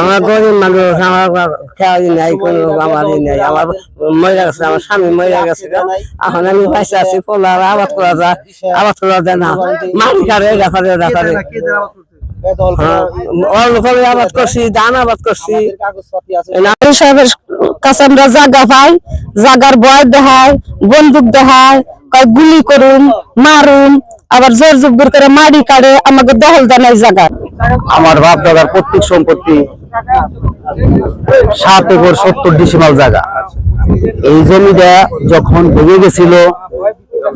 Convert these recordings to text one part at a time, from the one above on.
আমার গরিব মানুষ, আমার খেয়ালি নাই, কোনো নাই। আমার মরে গেছে, আমার স্বামী মরে গেছে এখন আমি আছি আবাদ করা যায় আবাদ করা যায় না। করে আবাদ করছি, ধান আবাদ করছি। কাছে আমরা জায়গা পাই, জাগার ভয় দেখায় বন্দুক দেখায় গুলি করুন, মারুন, আবার জোর জব্বর করে মারি কাড়ে আমাকে দখল দেয় জায়গা আমার বাপ দাদার প্রত্যেক সম্পত্তি সাত একর সত্তর ডিসিমাল জায়গা। এই জমিটা যখন ভেঙে গেছিল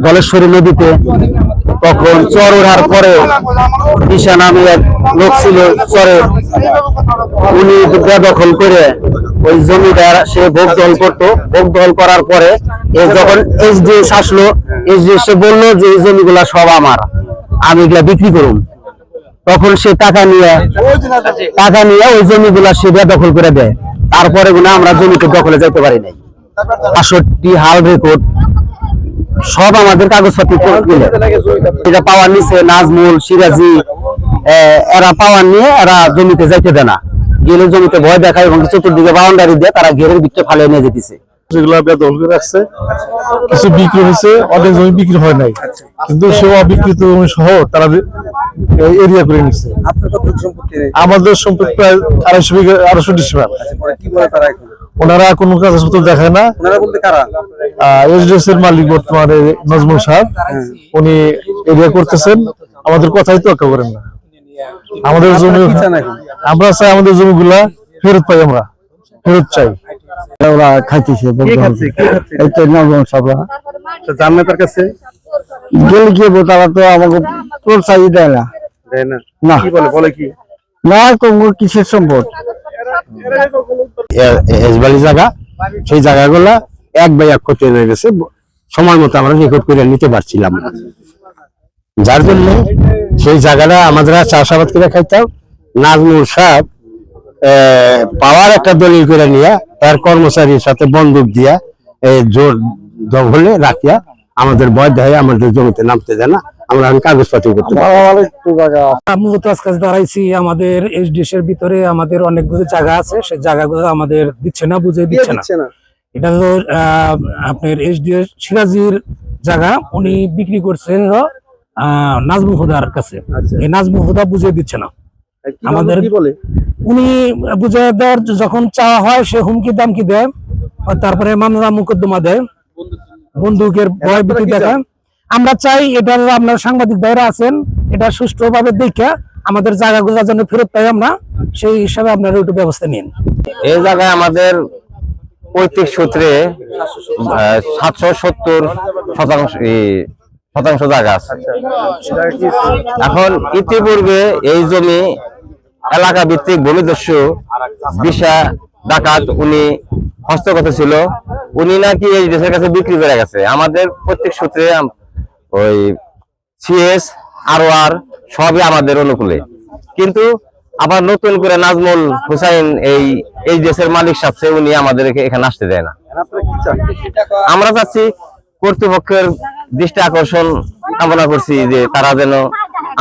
দলেশ্বরী নদীতে, তখন চর ওঠার পরে ঈশা নামে এক লোক ছিল চরে। উনি দখল করে ওই জমিটার সে ভোগ দল করতো। ভোগ দল করার পরে এ যখন এসডিএস আসলো এসডিএস বলল যে, এই জমিগুলা সব আমার, আমি এগুলা বিক্রি করুন তখন সে টাকা নিয়ে টাকা নিয়ে ওই জমিগুলা সে দখল করে দেয়। তারপরে গুলো আমরা জমিতে দখলে যেতে পারি নাই। বাষট্টি হাল রেকর্ড সব আমাদের কাগজপত্র করে এটা পাওয়ার নিচে নাজমুল সিরাজি আহ, এরা পাওয়ার নিয়ে এরা জমিতে যাইতে দেয় না। গেলে জমিতে ভয় দেখায় এবং চতুর্দিকে বাউন্ডারি দিয়ে তারা ঘেরের ভিতরে ফালিয়ে নিয়ে যেতেছে। যেগুলো করে রাখছে, কিছু বিক্রি হয়েছে অনেক জমি বিক্রি হয় নাই। কিন্তু সে অবিকৃত জমি সহ তারা এরিয়া করে নিচ্ছে আমাদের সম্পত্তি প্রায় আড়াইশো বিঘা, আড়াইশো ওনারা কোনো কাগজপত্র দেখায় না। এসডিএস এর মালিক বর্তমানে নজমুল সাহেব, উনি এরিয়া করতেছেন। আমাদের কথাই তো করেন না। আমাদের জমি আমরা চাই আমাদের জমিগুলা ফেরত পাই আমরা। ফেরত চাই। ওরা খাইতেছে এই তো নবম সভা। তো জান্নাতের কাছে? গেলে গিয়ে তারা তো আমাকে দেয় না। না? কি বলে? বলে কি? না কোনো কিসের সম্পদ? এসবালি জায়গা সেই জায়গাগুলা এক বাই এক করতে হয়ে গেছে। সময় মতো আমরা রেকর্ড করে নিতে পারছিলাম না। যার জন্য সেই জায়গাটা আমাদের চাষাবাদ করে খাইতাম। নাজমুল সাহেব পাওয়ার একটা দলিল করে নিয়ে তার কর্মচারীর সাথে বন্দুক দিয়া এই জোর দখলে রাখিয়া আমাদের ভয় দেয় আমাদের জমিতে নামতে দেয় না। আমরা কাগজপাতি করতে মূলত আজকে দাঁড়াইছি আমাদের ভিতরে আমাদের অনেকগুলো জায়গা আছে সেই জায়গাগুলো আমাদের দিচ্ছে না বুঝে দিচ্ছে না। এটা আপনার এইচডিএস সিরাজির জায়গা উনি বিক্রি করছেন নাজমুল হুদার কাছে। আচ্ছা। এই নাজমুল হুদা বুঝে দিচ্ছে না। আমাদের- কি বলে? উনি বুঝে দেওয়ার যখন চাওয়া হয় সে হুমকি দামকি দেয় তারপরে মামলা মোকদ্দমা দেয়। বন্দুকের ভয় ভীতি কি দেখায়। আমরা চাই এটা আপনার সাংবাদিক ভাইরা আছেন এটা সুষ্ঠুভাবে দেখে আমাদের জায়গাগুলো যেন ফেরত পাই আমরা সেই হিসাবে আপনারা একটু ব্যবস্থা নিন। এই জায়গায় আমাদের পৈতৃক সূত্রে সাতশো সত্তর শতাংশ শতাংশ জায়গা আছে। কি? এখন ইতিপূর্বে এই জমি এলাকা ভিত্তিক ভূমিদস্যু বিশা ডাকাত উনি হস্তগত ছিল। উনি নাকি এই দেশের কাছে বিক্রি করে গেছে। আমাদের প্রত্যেক সূত্রে ওই সিএস আর আর সবই আমাদের অনুকূলে। কিন্তু আবার নতুন করে নাজমুল হুসাইন এই এই দেশের মালিক সাথে উনি আমাদের এখানে আসতে দেয় না। আমরা চাচ্ছি কর্তৃপক্ষের দৃষ্টি আকর্ষণ কামনা করছি যে তারা যেন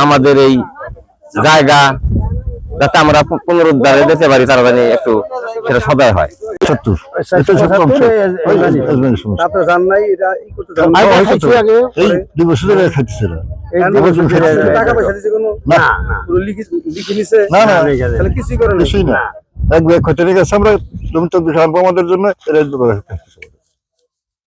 আমাদের এই জায়গা যাতে আমরা পুনরুদ্ধারে দিতে পারি তারা যেন একটু সেটা সদয় হয়। সত্তর। আপনারা জান নাই এটা ই করতে জান নাই? এই দুই বছর ধরে খাইতেছিল। টাকা পয়সা দিছে কোনো না লিখে নিছে? না না। কিছুই করে না। এক ব্যাগ খরচা রেখে গেছে। আমরা জমি চব্বিশ আমাদের জন্য